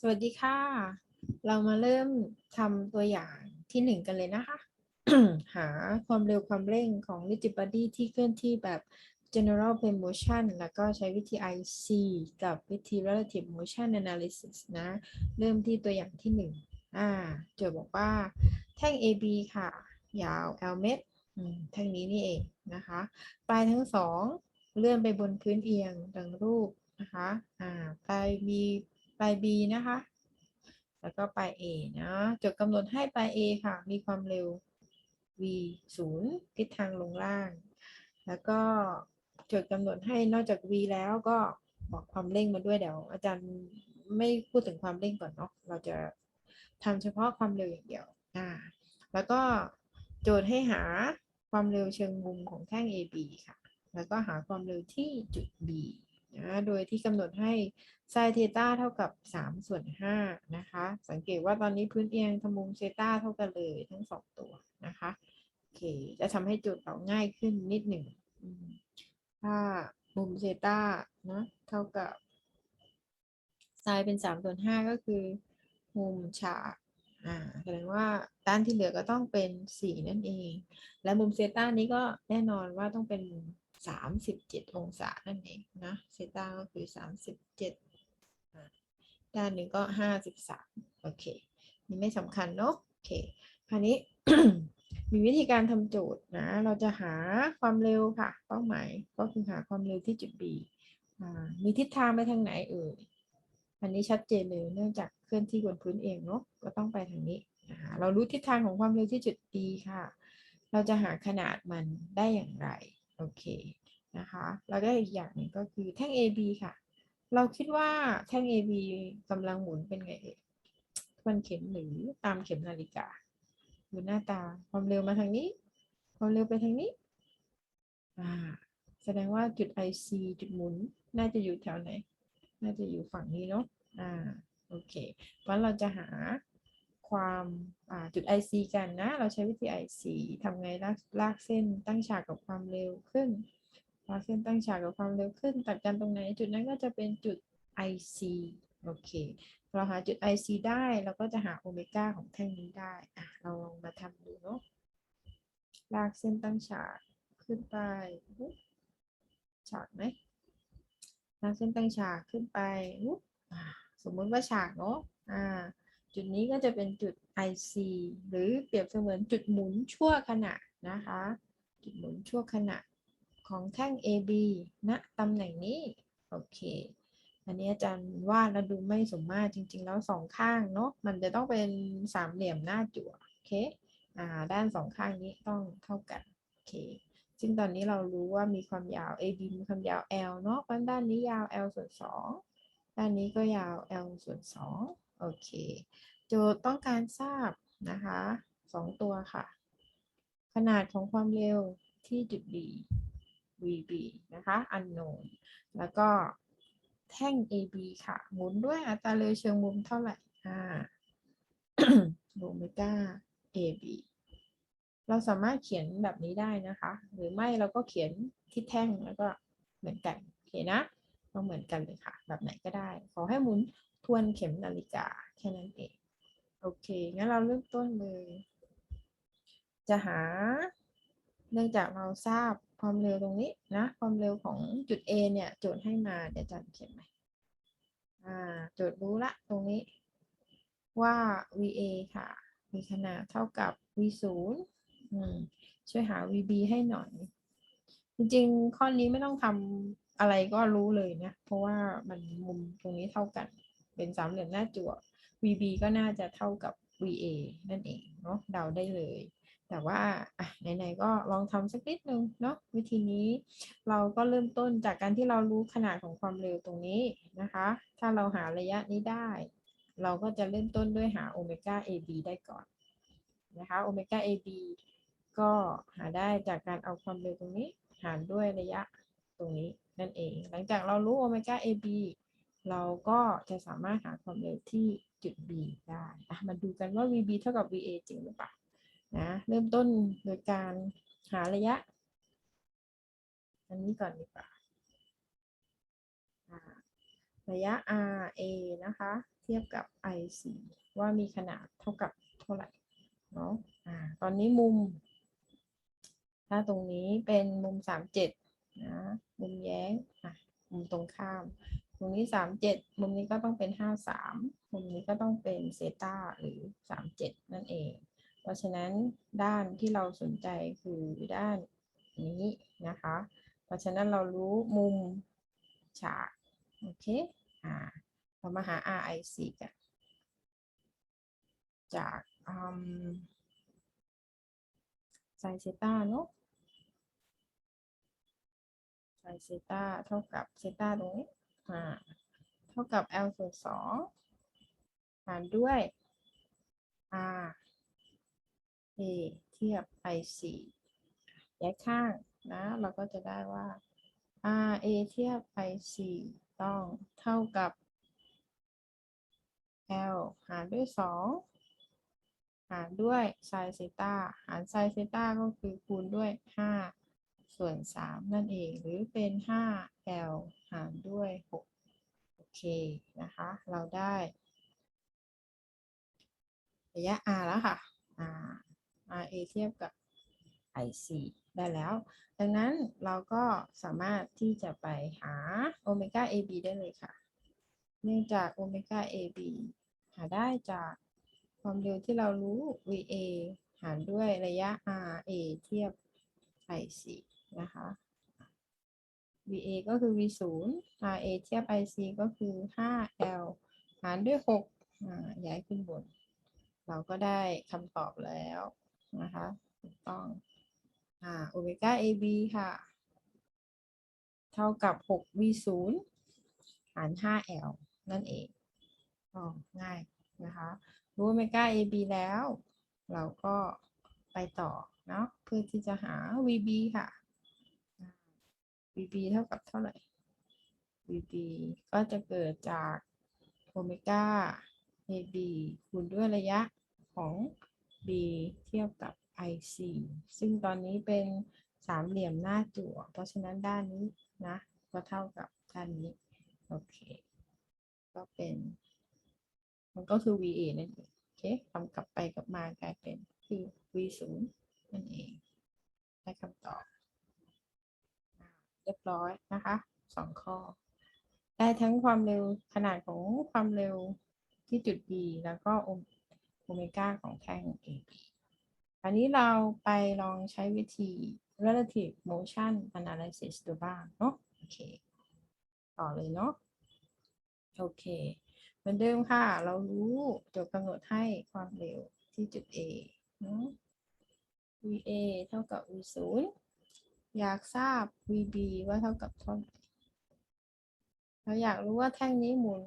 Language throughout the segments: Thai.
สวัสดีค่ะ เรามาเริ่มทำตัวอย่างที่หนึ่งกันเลยนะคะ หาความเร็วความเร่งของ rigid body ที่เคลื่อนที่แบบ general plane motion แล้วก็ใช้วิธี IC กับวิธี relative motion analysis นะ เริ่มที่ตัวอย่างที่หนึ่งอ่าโจทย์บอกว่าแท่ง AB ค่ะ ยาว L เมตรแท่งนี้นี่เองนะคะ ปลายทั้งสองเลื่อนไปบนพื้นเอียงดังรูป นะคะอ่าปลาย B ปลาย B นะคะ แล้วก็ปลาย A นะจทย์กำหนดให้ปลาย A ค่ะ มีความเร็ว v 0ทิศทางลงล่าง แล้วก็จทย์กำหนดให้นอกจาก v แล้วก็บอกความเร่งมาด้วยเดี๋ยว อาจารย์ไม่พูดถึงความเร่งก่อนเนาะเราจะทำเฉพาะความเร็วอย่างเดียวอ่าแล้วก็โจทย์ให้หาความเร็วเชิงมุมของแท่ง AB ค่ะ แล้วก็หาความเร็วที่จุด B นะโดยที่กำหนดให้ไซน์เทต้าเท่ากับ 3 ส่วน5นะคะ สังเกตว่าตอนนี้พื้นเอียงทมุมเซต้าเท่ากันเลยทั้งสองตัวนะคะโอเคจะทำให้โจทย์เราง่ายขึ้นนิดหนึ่งถ้ามุมเซต้านะเท่ากับไซน์เป็น 3 ส่วน 5 ก็คือมุมฉากอ่าแสดงว่าด้านที่เหลือก็ต้องเป็น 4 นั่นเอง และมุมเซต้านี้ก็แน่นอนว่าต้องเป็น มุม37องศานั่นเองนะเซตาก็คือ37อ่าด้านหนึ่งก็53โอเค นี่ไม่สำคัญเนาะโอเคคราวนี้มีวิธีการทำโจทย์นะ เราจะหาความเร็วค่ะ เป้าหมายก็คือหาความเร็วที่จุด B มีทิศทางไปทางไหนเอ่ย อันนี้ชัดเจนเลยเนื่องจากเคลื่อนที่บนพื้นเองเนาะ ก็ต้องไปทางนี้นะคะเรารู้ทิศทางของความเร็วที่จุด B ค่ะ เราจะหาขนาดมันได้อย่างไร โอเคนะคะแล้วก็อีกอย่างนึงก็คือแท่ง AB ค่ะ เราคิดว่าแท่ง AB กำลังหมุนเป็นไงเอ่ยทวนเข็มหรือตามเข็มนาฬิกาดูหน้าตาความเร็วมาทางนี้ ความเร็วไปทางนี้อ่าแสดงว่าจุด IC จุดหมุนน่าจะอยู่แถวไหน น่าจะอยู่ฝั่งนี้เนาะอ่าโอเคเพราะเราจะหา ความจุด IC กันนะ เราใช้วิธี IC ทำไงลากลากเส้นตั้งฉากกับความเร็วขึ้นลากเส้นตั้งฉากกับความเร็วขึ้น ตัดกันตรงไหน จุดนั้นก็จะเป็นจุด IC โอเค เราหาจุด IC ได้เราก็จะหาโอเมก้าของแท่งนี้ได้อะเราลองมาทำดูเนาะลากเส้นตั้งฉากขึ้นไปฉากไหมลากเส้นตั้งฉากขึ้นไปสมมติว่าฉากเนาะอ่า จุดนี้ก็จะเป็นจุด IC หรือเปรียบเสมือนจุดหมุนชั่วขณะนะคะ จุดหมุนชั่วขณะของแท่ง AB ณตำแหน่งนี้ โอเค อันนี้อาจารย์วาดแล้วดูไม่สมมาตรจริง ๆ แล้วสองข้างเนาะ มันจะต้องเป็นสามเหลี่ยมหน้าจั่ว โอเค อ่า ด้านสองข้างนี้ต้องเท่ากัน โอเค ซึ่งตอนนี้เรารู้ว่ามีความยาว AB มีความยาว L เนาะเพราะด้านนี้ยาว L ส่วนสองด้านนี้ก็ยาว L ส่วนสอง โอเค โจทย์ต้องการทราบนะคะสองตัวค่ะ ขนาดของความเร็วที่จุด B VB นะคะ unknown แล้วก็แท่ง AB ค่ะ หมุนด้วยอัตราเร็วเชิงมุมเท่าไหร่อ่าโอเมก้า AB เราสามารถเขียนแบบนี้ได้นะคะ หรือไม่เราก็เขียนที่แท่งแล้วก็เหมือนกัน โอเคนะต้องเหมือนกันเลยค่ะ แบบไหนก็ได้ ขอให้หมุน ทวนเข็มนาฬิกาแค่นั้นเอง โอเค งั้นเราเริ่มต้นเลย จะหา เนื่องจากเราทราบความเร็วตรงนี้นะ ความเร็วของจุด A เนี่ย โจทย์ให้มาเดี๋ยวจารย์เขียนใหมอ่า โจทย์รู้ละตรงนี้ว่า VA ค่ะ มีขนาดเท่ากับ V 0 อืม ช่วยหา VB ให้หน่อย จริงๆ ข้อนี้ไม่ต้องทำอะไรก็รู้เลยนะ เพราะว่ามันมุมตรงนี้เท่ากัน เป็นสามเหลี่ยมหน้าจั่ว VB ก็น่าจะเท่ากับ VA นั่นเองเนาะเดาได้เลย แต่ว่าอะไหนๆก็ลองทำสักนิดนึงเนาะวิธีนี้ เราก็เริ่มต้นจากการที่เรารู้ขนาดของความเร็วตรงนี้นะคะ ถ้าเราหาระยะนี้ได้ เราก็จะเริ่มต้นด้วยหาโอเมก้า AB ได้ก่อนนะคะโอเมก้า AB ก็หาได้จากการเอาความเร็วตรงนี้ หารด้วยระยะตรงนี้นั่นเอง หลังจากเรารู้โอเมก้า AB เราก็จะสามารถหาความเร็วที่จุด B ได้อะมาดูกันว่า VB เท่ากับ VA จริงหรือเปล่านะเริ่มต้นโดยการหาระยะ อันนี้ก่อนดีกว่าอ่าระยะ RA นะคะ เทียบกับ IC ว่ามีขนาดเท่ากับเท่าไหร่เนาะอ่าตอนนี้มุม ถ้าตรงนี้เป็นมุม 37นะมุมแย้งอะมุมตรงข้าม มุมนี้37มุมนี้ก็ต้องเป็น53มุมนี้ก็ต้องเป็นเซตาหรือ37นั่นเอง เพราะฉะนั้นด้านที่เราสนใจคือด้านนี้นะคะ เพราะฉะนั้นเรารู้มุมฉาก โอเค อ่า เรามาหา RIC กันจากไซเซตาเนาะไซเซตาเท่ากับเซตาตรงนี้ เท่ากับ L ส่วนสองหารด้วย R A เทียบ IC แยกข้างนะ เราก็จะได้ว่า R A เทียบ IC ต้องเท่ากับ L หารด้วย 2 หารด้วยไซเซต้าหารไซเซต้าก็คือคูณด้วย 5 ส่วน 3 นั่นเอง หรือเป็น 5 L หารด้วย 6 โอเคนะคะ เราได้ ระยะ R แล้วค่ะ R RA เทียบกับ IC ได้แล้ว ดังนั้นเราก็สามารถที่จะไปหาโอเมก้า AB ได้เลยค่ะ เนื่องจากโอเมก้า AB หาได้จากความเร็วที่เรารู้ VA หารด้วยระยะ RA เทียบ IC นะคะ VA ก็คือ V 0 RA เทียบ IC ก็คือ 5L หารด้วย6ย้ายขึ้นบน เราก็ได้คำตอบแล้วนะคะถูกต้องอ่าโอเมก้า AB ค่ะ เท่ากับ 6 V 0หาร 5L นั่นเองอ๋อง่ายนะคะ รู้โอเมก้า AB แล้ว เราก็ไปต่อเนาะเพื่อที่จะหา VB ค่ะ VB เท่ากับเท่าไหร่ VB ก็จะเกิดจากโอเมก้า AB คูณด้วยระยะของ B เทียบกับ IC ซึ่งตอนนี้เป็นสามเหลี่ยมหน้าจั่ว เพราะฉะนั้นด้านนี้นะ ก็เท่ากับด้านนี้ โอเค ก็เป็น มันก็คือ VA นั่นเอง โอเคทำกลับไปกลับมากลายเป็นคือ V 0นั่นเอง ได้คำตอบ รียบร้อยนะคะสองข้อ ได้ทั้งความเร็วขนาดของความเร็วที่จุด B แล้วก็โอเมก้าของแท่ง AB อันนี้เราไปลองใช้วิธี relative motion analysis ดูบ้างเนาะโอเค ต่อเลยเนาะโอเค เหมือนเดิมค่ะ เรารู้โจทย์กำหนดให้ความเร็วที่จุด A เนาะ VA เท่ากับ V 0 อยากทราบ VB ว่าเท่ากับเท่าไหร่เราอยากรู้ว่าแท่งนี้หมุน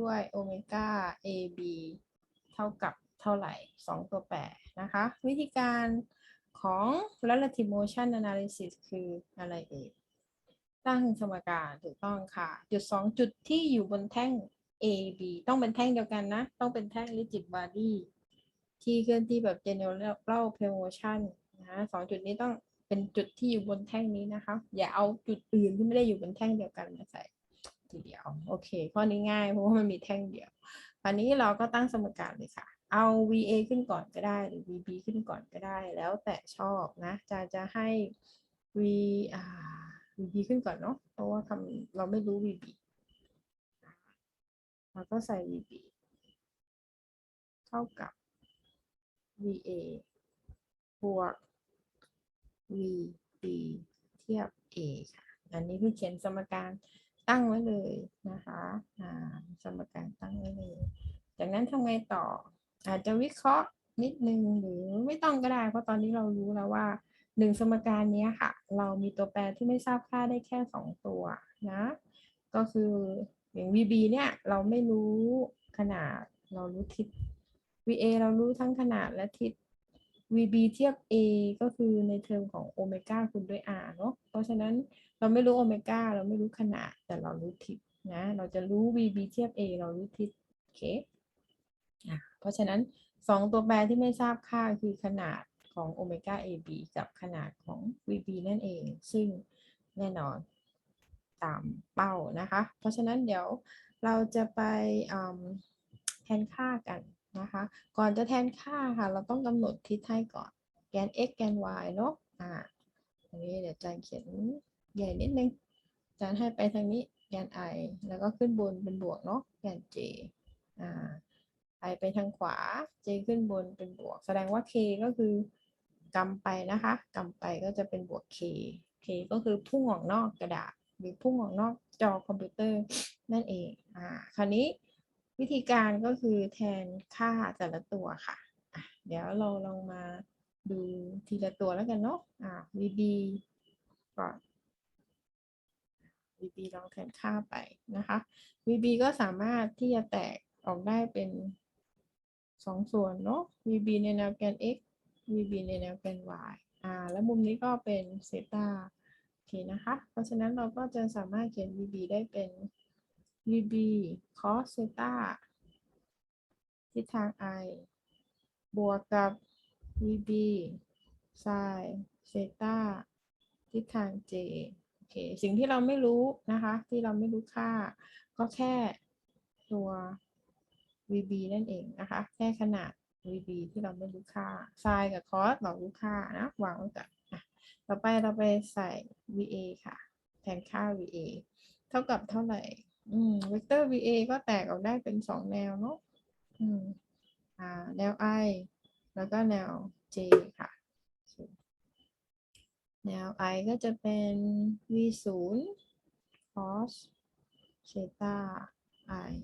ด้วยโอเมก้า AB เท่ากับเท่าไหร่ 2 ตัวแปรนะคะ วิธีการของ relative motion analysis คืออะไรเอ่ยตั้งสมการถูกต้องค่ะ จุด 2 จุดที่อยู่บนแท่ง AB ต้องเป็นแท่งเดียวกันนะ ต้องเป็นแท่ง rigid body ที่เคลื่อนที่แบบ general pale motion นะสองจุดนี้ต้อง เป็นจุดที่อยู่บนแท่งนี้นะคะ อย่าเอาจุดอื่นที่ไม่ได้อยู่บนแท่งเดียวกันมาใส่ทีเดียว โอเค ข้อนี้ง่ายเพราะว่ามันมีแท่งเดียวคราวนี้เราก็ตั้งสมการเลยค่ะ เอา VA ขึ้นก่อนก็ได้หรือ VB ขึ้นก่อนก็ได้ แล้วแต่ชอบนะจะจะให้ V อ่า VB ขึ้นก่อนเนาะเพราะว่าคำเราไม่รู้ VB เราก็ใส่ VB เท่ากับ VA บวก VB เทียบ A ค่ะ อันนี้คือเขียนสมการตั้งไว้เลยนะคะอ่าสมการตั้งไว้เลย จากนั้นทำไงต่อ อาจจะวิเคราะห์นิดนึงหรือไม่ต้องก็ได้ เพราะตอนนี้เรารู้แล้วว่าหนึ่งสมการนี้ค่ะ เรามีตัวแปรที่ไม่ทราบค่าได้แค่สองตัวนะ ก็คืออย่าง VB เนี่ยเราไม่รู้ขนาดเรารู้ทิศ VA เรารู้ทั้งขนาดและทิศ VB เทียบ A ก็คือในเทอมของโอเมก้าคูณด้วย R เนาะ เพราะฉะนั้นเราไม่รู้โอเมก้าเราไม่รู้ขนาด แต่เรารู้ทิศนะ เราจะรู้ VB เทียบ A เรารู้ทิศโอเคอะเพราะฉะนั้นสองตัวแปรที่ไม่ทราบค่าคือขนาดของโอเมก้า AB กับขนาดของ VB นั่นเอง ซึ่งแน่นอนตามเป้านะคะ เพราะฉะนั้นเดี๋ยวเราจะไปแทนค่ากัน นะคะ ก่อนจะแทนค่าค่ะ เราต้องกำหนดทิศให้ก่อน แกน x แกน y เนอะอ่าอันนี้เดี๋ยวอาจารย์เขียนใหญ่นิดนึงอาจารย์ให้ไปทางนี้แกน i แล้วก็ขึ้นบนเป็นบวกเนาะแกน j อ่า i ไปทางขวา j ขึ้นบนเป็นบวก แสดงว่า k ก็คือกำไปนะคะกำไปก็จะเป็นบวก k k ก็คือพุ่งออกนอกกระดาษ หรือพุ่งออกนอกจอคอมพิวเตอร์นั่นเอง อ่า คราวนี้ วิธีการก็คือแทนค่าแต่ละตัวค่ะ เดี๋ยวเราลองมาดูทีละตัวแล้วกันเนาะอ่า VB ก่อน VB ลองแทนค่าไปนะคะ VB ก็สามารถที่จะแตกออกได้เป็นสองส่วนเนาะ VB ในแนวแกน x VB ในแนวแกน y อ่า แล้วมุมนี้ก็เป็นเซตาโอเคนะคะ เพราะฉะนั้นเราก็จะสามารถเขียน VB ได้เป็น VB cos เซตาทิศทาง i บวกกับ VB sin เซตาทิศทาง j โอเค สิ่งที่เราไม่รู้นะคะ ที่เราไม่รู้ค่า ก็แค่ตัว VB นั่นเองนะคะ แค่ขนาด VB ที่เราไม่รู้ค่า sin กับ cos เรารู้ค่านะวางไว้ก่อนอะต่อไปเราไปใส่ VA ค่ะ แทนค่า VA เท่ากับเท่าไหร่ อืมเวกเตอร์ VA ก็แตกออกได้เป็นสองแนวเนาะอืมอ่าแนว i แล้วก็แนว j ค่ะ แนว i ก็จะเป็น v 0 cos เซตา i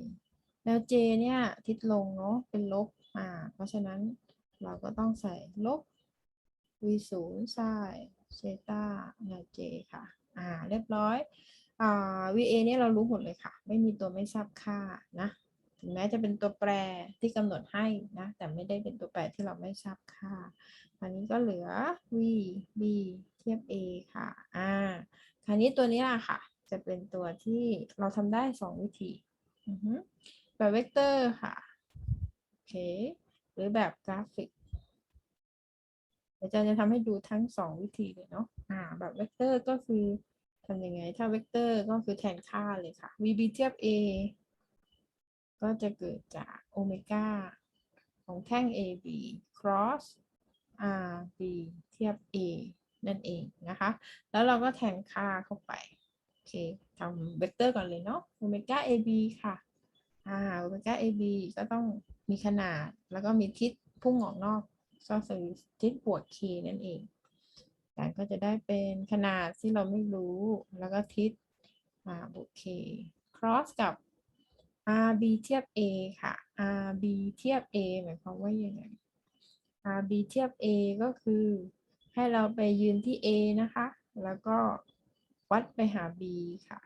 แนว j เนี่ยทิศลงเนาะเป็นลบอ่าเพราะฉะนั้นเราก็ต้องใส่ลบ v 0 sin เซตาแนว j ค่ะ อ่า เรียบร้อย VA เนี่ยเรารู้หมดเลยค่ะ ไม่มีตัวไม่ทราบค่านะถึงแม้จะเป็นตัวแปรที่กำหนดให้นะ แต่ไม่ได้เป็นตัวแปรที่เราไม่ทราบค่า อันนี้ก็เหลือ v b เทียบ a ค่ะ อ่า คราวนี้ตัวนี้ล่ะค่ะ จะเป็นตัวที่เราทำได้สองวิธีแบบเวกเตอร์ค่ะ โอเค หรือแบบกราฟิกอาจารย์จะทำให้ดูทั้งสองวิธีเลยเนาะ อ่า แบบเวกเตอร์ก็คือ ทำยังไง ถ้าเวกเตอร์ก็คือแทนค่าเลยค่ะ vb เทียบ a ก็จะเกิดจากโอเมก้าของแท่ง AB cross RB เทียบ A นั่นเองนะคะ แล้วเราก็แทนค่าเข้าไป โอเคทำเวกเตอร์ก่อนเลยเนาะ โอเมก้า AB ค่ะ อ่า โอเมก้า AB ก็ต้องมีขนาด แล้วก็มีทิศพุ่งออกนอกก็คือทิศบวก K นั่นเอง แต่ก็จะได้เป็นขนาดที่เราไม่รู้ แล้วก็ทิศอ่าบวก K cross กับ RB เทียบ A ค่ะ RB เทียบ A หมายความว่ายังไง RB เทียบ A ก็คือ ให้เราไปยืนที่ A นะคะ แล้วก็วัดไปหา B ค่ะ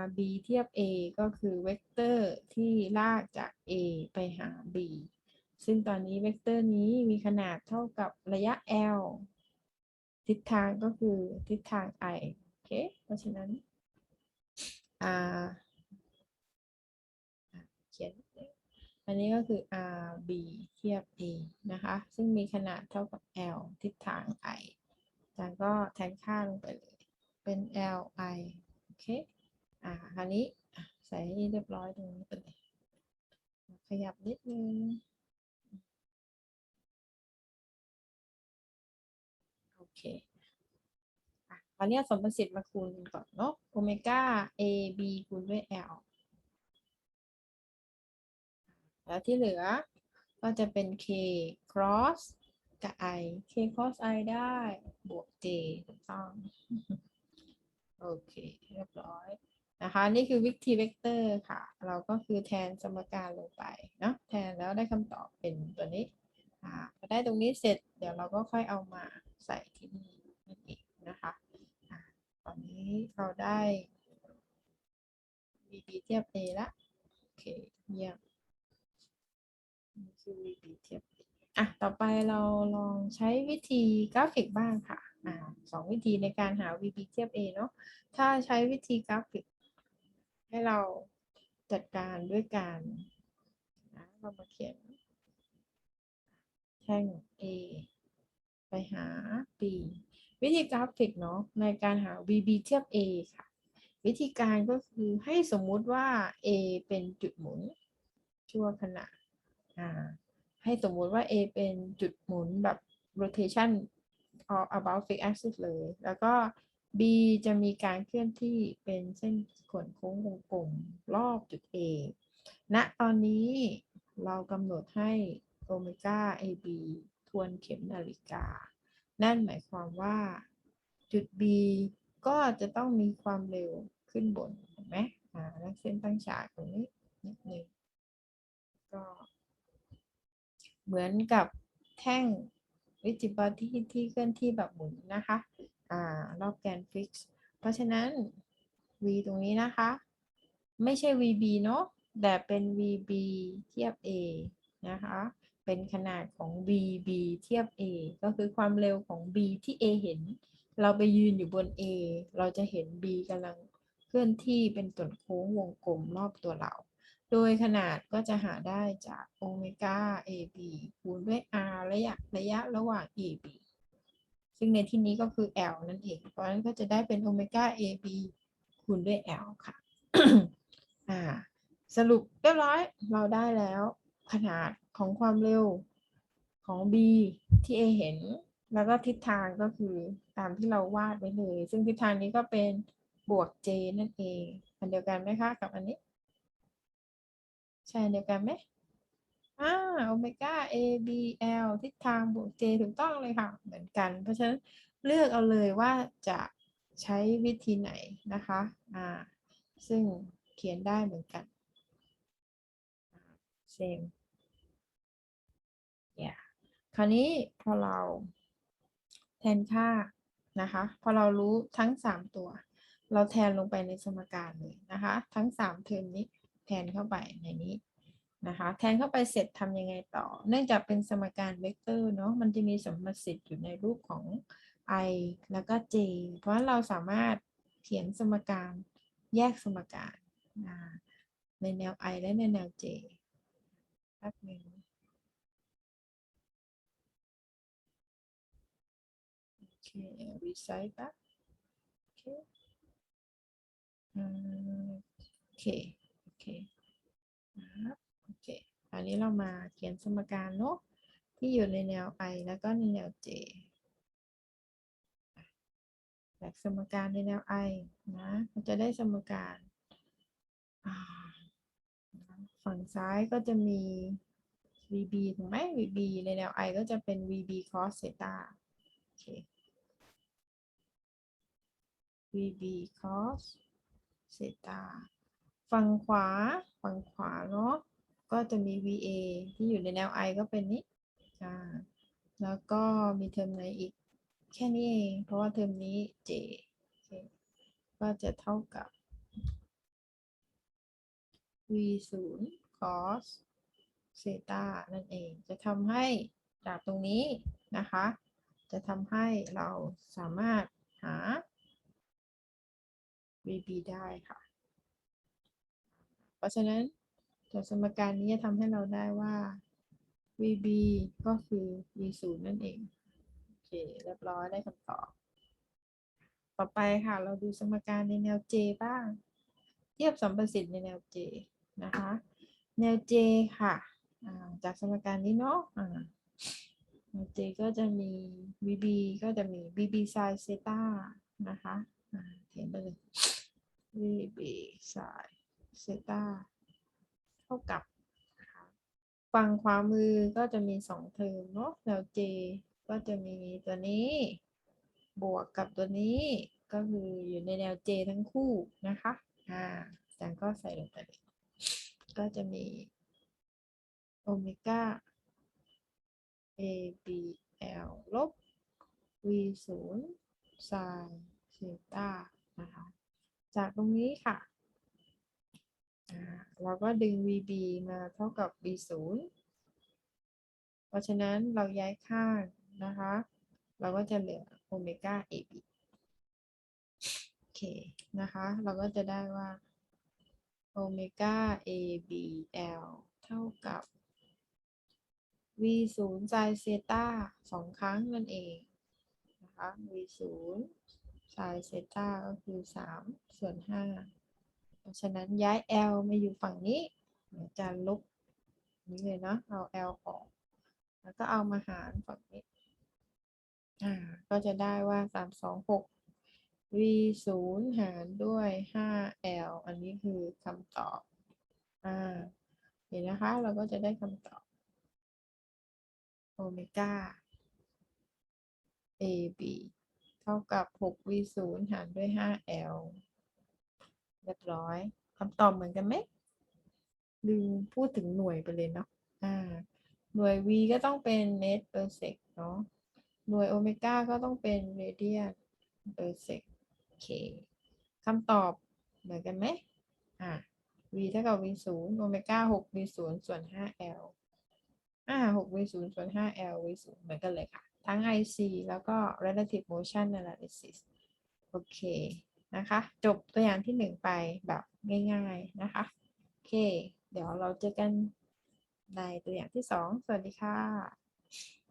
RB เทียบ A ก็คือเวกเตอร์ที่ลากจาก A ไปหา B ซึ่งตอนนี้เวกเตอร์นี้มีขนาดเท่ากับระยะ L ทิศทางก็คือทิศทาง I โอเค เพราะฉะนั้น R เขียนอันนี้ก็คือ RB เทียบ A นะคะ ซึ่งมีขนาดเท่ากับ L ทิศทาง I อาจารย์ก็แทนค่าลงไปเลย เป็น LI โอเค อ่า คราวนี้ใส่ให้เรียบร้อยตรงนี้ไปเลย ขยับนิดนึง เคอะคราวนี้สมประสิทธิ์มาคูณกันก่อนเนาะโอเมก้า AB คูณด้วย L แล้วที่เหลือก็จะเป็น k cross กับ i k cross i ได้บวก j ถูกต้อง โอเค เรียบร้อยนะคะ นี่คือวิธีเวกเตอร์ค่ะ เราก็คือแทนสมการลงไปเนาะแทนแล้วได้คำตอบเป็นตัวนี้ อ่าพอได้ตรงนี้เสร็จเดี๋ยวเราก็ค่อยเอามาใส่ที่นี่นั่นเองนะคะอ่าตอนนี้เราได้ b b เทียบ a ละโอเคเยี่ยมนี่คือ VB เทียบ A อะต่อไปเราลองใช้วิธีกราฟิกบ้างค่ะอ่าสองวิธีในการหา VB เทียบ A เนาะถ้าใช้วิธีกราฟิก ให้เราจัดการด้วยการเรามาเขียน แท่ง A ไปหา B วิธีกราฟิกเนาะในการหา VB เทียบ A ค่ะ วิธีการก็คือให้สมมุติว่า A เป็นจุดหมุน ชั่วขณะอ่าให้สมมุติว่า A เป็นจุดหมุนแบบ rotation or about fixed axis เลย แล้วก็ B จะมีการเคลื่อนที่เป็นเส้นขนโค้งวงกลมรอบจุด A ณตอนนี้เรากำหนดให้ โอเมก้า AB ทวนเข็มนาฬิกา นั่นหมายความว่า จุด B ก็จะต้องมีความเร็วขึ้นบนเห็นไหมอ่าแล้วเส้นตั้งฉากตรงนี้นิดนึงก็เหมือนกับแท่งวิจิบอที่ที่เคลื่อนที่แบบหมุนนะคะอ่ารอบแกนฟิกซ์เพราะฉะนั้น v ตรงนี้นะคะ ไม่ใช่ vb เนาะแต่เป็น vb เทียบ a นะคะ เป็นขนาดของ vb เทียบ a ก็คือความเร็วของ b ที่ a เห็น เราไปยืนอยู่บน a เราจะเห็น b กำลังเคลื่อนที่เป็นส่วนโค้งวงกลมรอบตัวเรา โดยขนาดก็จะหาได้จากโอเมก้า ab คูณด้วย r ระยะระยะระหว่าง ab ซึ่งในที่นี้ก็คือ L นั่นเอง เพราะฉะนั้นก็จะได้เป็นโอเมก้า AB คูณด้วย L ค่ะ อ่า สรุปเรียบร้อย เราได้แล้วขนาด ของความเร็วของ B ที่ A เห็น แล้วก็ทิศทางก็คือตามที่เราวาดไว้เลย ซึ่งทิศทางนี้ก็เป็นบวก J นั่นเอง อันเดียวกันไหมคะกับอันนี้ ใช่อันเดียวกันไหมอ่าโอเมก้า A B L ทิศทางบวก J ถูกต้องเลยค่ะ เหมือนกัน เพราะฉะนั้นเลือกเอาเลยว่าจะใช้วิธีไหนนะคะอ่าซึ่งเขียนได้เหมือนกัน same คราวนี้พอเราแทนค่านะคะ พอเรารู้ทั้ง 3 ตัว เราแทนลงไปในสมการเลยนะคะ ทั้ง 3 เทอมนี้แทนเข้าไปในนี้นะคะ แทนเข้าไปเสร็จทำยังไงต่อ เนื่องจากเป็นสมการเวกเตอร์เนาะ มันจะมีสมมติสิทธิ์อยู่ในรูปของ i แล้วก็ j เพราะฉะนั้นเราสามารถเขียนสมการแยกสมการในแนว i และในแนว j แป๊บนึง โอเครีไซต์แป๊บโอเคอืมโอเคโอเคนะครับโอเคอันนี้เรามาเขียนสมการเนอะที่อยู่ในแนว i แล้วก็ในแนว j แบบสมการในแนว i นะเราจะได้สมการฝั่งซ้ายก็จะมี vb ถูกไหม vb ในแนว i ก็จะเป็น vb cos theta โอเค vb cos theta ฝั่งขวาฝั่งขวาเนาะก็จะมี VA ที่อยู่ในแนว I ก็เป็นนี้อ่าแล้วก็มีเทอมไหนอีก แค่นี้เอง เพราะว่าเทอมนี้ J โอเคก็จะเท่ากับ V 0 cos theta นั่นเอง จะทำให้จากตรงนี้นะคะ จะทำให้เราสามารถหา VB ได้ค่ะ เพราะฉะนั้นจากสมการนี้จะทำให้เราได้ว่า VB ก็คือ V 0 นั่นเอง โอเค เรียบร้อยได้คำตอบ ต่อไปค่ะ เราดูสมการในแนว J บ้าง เทียบสัมประสิทธิ์ในแนว J นะคะ แนว J ค่ะ จากสมการนี้เนาะแนว J ก็จะมี VB ก็จะมี VB sin theta นะคะเขียนไปเลย VB sin theta เท่ากับฝั่งขวามือก็จะมีสองเทอมเนาะแนว J ก็จะมีตัวนี้ บวกกับตัวนี้ก็คืออยู่ในแนว J ทั้งคู่นะคะอ่าอาจารย์ก็ใส่ลงไปเลยก็จะมีโอเมก้า ABL ลบ V 0 sin เซต้านะคะ จากตรงนี้ค่ะ เราก็ดึง VB มาเท่ากับ V 0เพราะฉะนั้นเราย้ายข้างนะคะ เราก็จะเหลือโอเมก้า AB โอเคนะคะ เราก็จะได้ว่าโอเมก้า ABL เท่ากับ V 0 sin เซตาสองครั้งนั่นเองนะคะ V 0 sin เซต้าก็คือสามส่วนห้าเพราะฉะนั้นย้าย l มาอยู่ฝั่งนี้จารย์ลบนี้เลยเนาะเอา l ออก แล้วก็เอามาหารฝั่งนี้ อ่า ก็จะได้ว่าสามสองหก v ศูนย์หารด้วยห้า l อันนี้คือคำตอบ อ่าเห็นนะคะ เราก็จะได้คำตอบโอเมก้า ab เท่ากับ 6 v ศูนย์หารด้วย 5 l เรียบร้อยคำตอบเหมือนกันไหมลืมพูดถึงหน่วยไปเลยเนาะอ่าหน่วย v ก็ต้องเป็นเมตร per sec เนาะหน่วยโอเมก้าก็ต้องเป็น radian per sec โอเคคำตอบเหมือนกันไหมอ่า v เท่ากับ v ศูนย์โอเมก้า6 v ศูนย์ส่วน 5 l อ่า6 v ศูนย์ส่วน 5 l v ศูนย์เหมือนกันเลยค่ะ ทั้ง IC แล้วก็ relative motion analysis โอเค นะคะ จบตัวอย่างที่หนึ่งไปแบบง่ายๆ นะคะ โอเค เดี๋ยวเราเจอกันในตัวอย่างที่สองสวัสดีค่ะ